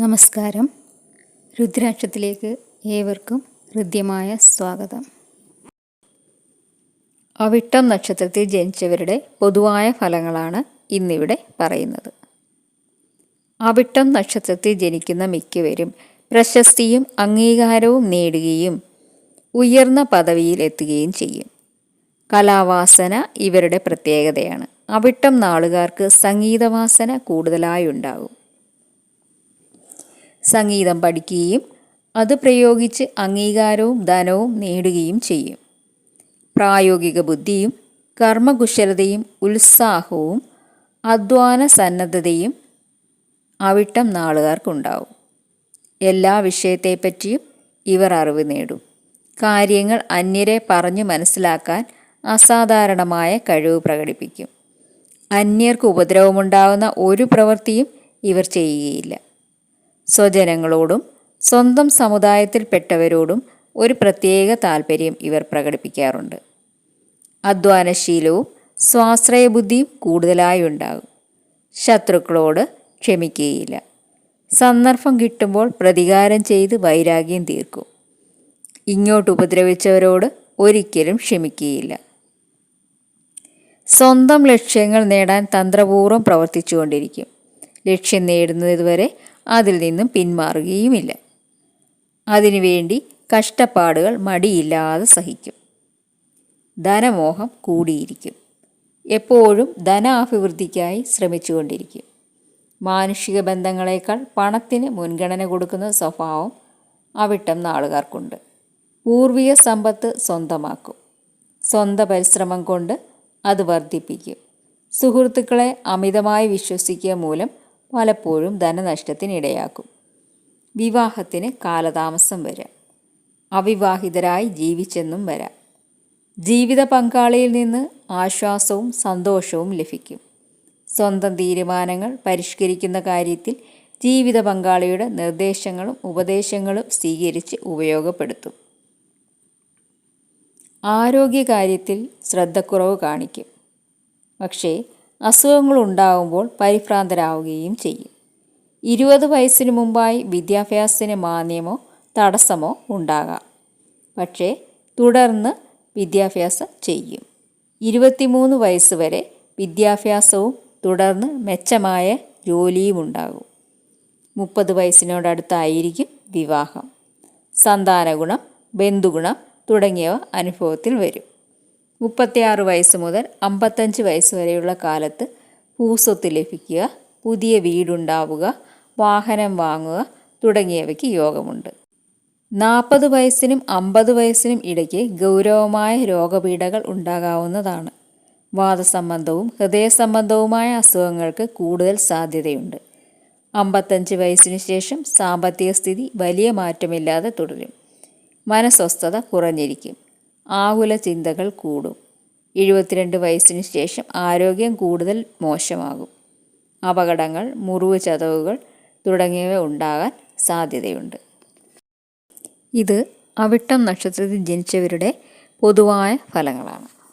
നമസ്കാരം. രുദ്രാക്ഷത്തിലേക്ക് ഏവർക്കും ഹൃദ്യമായ സ്വാഗതം. അവിട്ടം നക്ഷത്രത്തിൽ ജനിച്ചവരുടെ പൊതുവായ ഫലങ്ങളാണ് ഇന്നിവിടെ പറയുന്നത്. അവിട്ടം നക്ഷത്രത്തിൽ ജനിക്കുന്ന മിക്കവരും പ്രശസ്തിയും അംഗീകാരവും നേടുകയും ഉയർന്ന പദവിയിൽ എത്തുകയും ചെയ്യും. കലാവാസന ഇവരുടെ പ്രത്യേകതയാണ്. അവിട്ടം നാളുകാർക്ക് സംഗീതവാസന കൂടുതലായി ഉണ്ടാകും സംഗീതം പഠിക്കുകയും അത് പ്രയോഗിച്ച് അംഗീകാരവും ധനവും നേടുകയും ചെയ്യും. പ്രായോഗിക ബുദ്ധിയും കർമ്മകുശലതയും ഉത്സാഹവും അധ്വാന സന്നദ്ധതയും അവിട്ടം നാളുകാർക്കുണ്ടാവും. എല്ലാ വിഷയത്തെപ്പറ്റിയും ഇവർ അറിവ് നേടും. കാര്യങ്ങൾ അന്യരെ പറഞ്ഞു മനസ്സിലാക്കാൻ അസാധാരണമായ കഴിവ് പ്രകടിപ്പിക്കും. അന്യർക്ക് ഉപദ്രവമുണ്ടാകുന്ന ഒരു പ്രവൃത്തിയും ഇവർ ചെയ്യുകയില്ല. സ്വജനങ്ങളോടും സ്വന്തം സമുദായത്തിൽപ്പെട്ടവരോടും ഒരു പ്രത്യേക താല്പര്യം ഇവർ പ്രകടിപ്പിക്കാറുണ്ട്. അധ്വാനശീലവും സ്വാശ്രയബുദ്ധിയും കൂടുതലായി ഉണ്ടാകും. ശത്രുക്കളോട് ക്ഷമിക്കുകയില്ല. സന്ദർഭം കിട്ടുമ്പോൾ പ്രതികാരം ചെയ്ത് വൈരാഗ്യം തീർക്കും. ഇങ്ങോട്ട് ഉപദ്രവിച്ചവരോട് ഒരിക്കലും ക്ഷമിക്കുകയില്ല. സ്വന്തം ലക്ഷ്യങ്ങൾ നേടാൻ തന്ത്രപൂർവം പ്രവർത്തിച്ചുകൊണ്ടിരിക്കും. ലക്ഷ്യം നേടുന്നതുവരെ അതിൽ നിന്നും പിന്മാറുകയുമില്ല. അതിനുവേണ്ടി കഷ്ടപ്പാടുകൾ മടിയില്ലാതെ സഹിക്കും. ധനമോഹം കൂടിയിരിക്കും. എപ്പോഴും ധനാഭിവൃദ്ധിക്കായി ശ്രമിച്ചുകൊണ്ടിരിക്കും. മാനുഷിക ബന്ധങ്ങളെക്കാൾ പണത്തിന് മുൻഗണന കൊടുക്കുന്ന സ്വഭാവം അവിട്ടം നാളുകാർക്കുണ്ട്. പൂർവിക സമ്പത്ത് സ്വന്തമാക്കും. സ്വന്ത പരിശ്രമം കൊണ്ട് അത് വർദ്ധിപ്പിക്കും. സുഹൃത്തുക്കളെ അമിതമായി വിശ്വസിക്കുക മൂലം പലപ്പോഴും ധനനഷ്ടത്തിനിടയാക്കും. വിവാഹത്തിന് കാലതാമസം വരാം. അവിവാഹിതരായി ജീവിച്ചെന്നും വരാം. ജീവിത പങ്കാളിയിൽ നിന്ന് ആശ്വാസവും സന്തോഷവും ലഭിക്കും. സ്വന്തം തീരുമാനങ്ങൾ പരിഷ്കരിക്കുന്ന കാര്യത്തിൽ ജീവിത പങ്കാളിയുടെ നിർദ്ദേശങ്ങളും ഉപദേശങ്ങളും സ്വീകരിച്ച് ഉപയോഗപ്പെടുത്തും. ആരോഗ്യകാര്യത്തിൽ ശ്രദ്ധക്കുറവ് കാണിക്കും. പക്ഷേ അസുഖങ്ങൾ ഉണ്ടാകുമ്പോൾ പരിഭ്രാന്തരാവുകയും ചെയ്യും. ഇരുപത് വയസ്സിന് മുമ്പായി വിദ്യാഭ്യാസത്തിന് മാന്യമോ തടസ്സമോ ഉണ്ടാകാം. പക്ഷേ തുടർന്ന് വിദ്യാഭ്യാസം ചെയ്യും. ഇരുപത്തിമൂന്ന് വയസ്സ് വരെ വിദ്യാഭ്യാസവും തുടർന്ന് മെച്ചമായ ജോലിയും ഉണ്ടാകും. മുപ്പത് വയസ്സിനോടടുത്തായിരിക്കും വിവാഹം. സന്താനഗുണം ബന്ധുഗുണം തുടങ്ങിയവ അനുഭവത്തിൽ വരും. മുപ്പത്തിയാറ് വയസ്സ് മുതൽ അമ്പത്തഞ്ച് വയസ്സ് വരെയുള്ള കാലത്ത് ഭൂസ്വത്ത് ലഭിക്കുക പുതിയ വീടുണ്ടാവുക വാഹനം വാങ്ങുക തുടങ്ങിയവയ്ക്ക് യോഗമുണ്ട്. നാൽപ്പത് വയസ്സിനും അമ്പത് വയസ്സിനും ഇടയ്ക്ക് ഗൗരവമായ രോഗപീഠകൾ ഉണ്ടാകാവുന്നതാണ്. വാദസംബന്ധവും ഹൃദയസംബന്ധവുമായ അസുഖങ്ങൾക്ക് കൂടുതൽ സാധ്യതയുണ്ട്. അമ്പത്തഞ്ച് വയസ്സിന് ശേഷം സാമ്പത്തിക സ്ഥിതി വലിയ മാറ്റമില്ലാതെ തുടരും. മനസ്വസ്ഥത കുറഞ്ഞിരിക്കും. ആകുല ചിന്തകൾ കൂടും. എഴുപത്തിരണ്ട് വയസ്സിന് ശേഷം ആരോഗ്യം കൂടുതൽ മോശമാകും. അപകടങ്ങൾ മുറിവ് ചതവുകൾ തുടങ്ങിയവ ഉണ്ടാകാൻ സാധ്യതയുണ്ട്. ഇത് അവിട്ടം നക്ഷത്രത്തിൽ ജനിച്ചവരുടെ പൊതുവായ ഫലങ്ങളാണ്.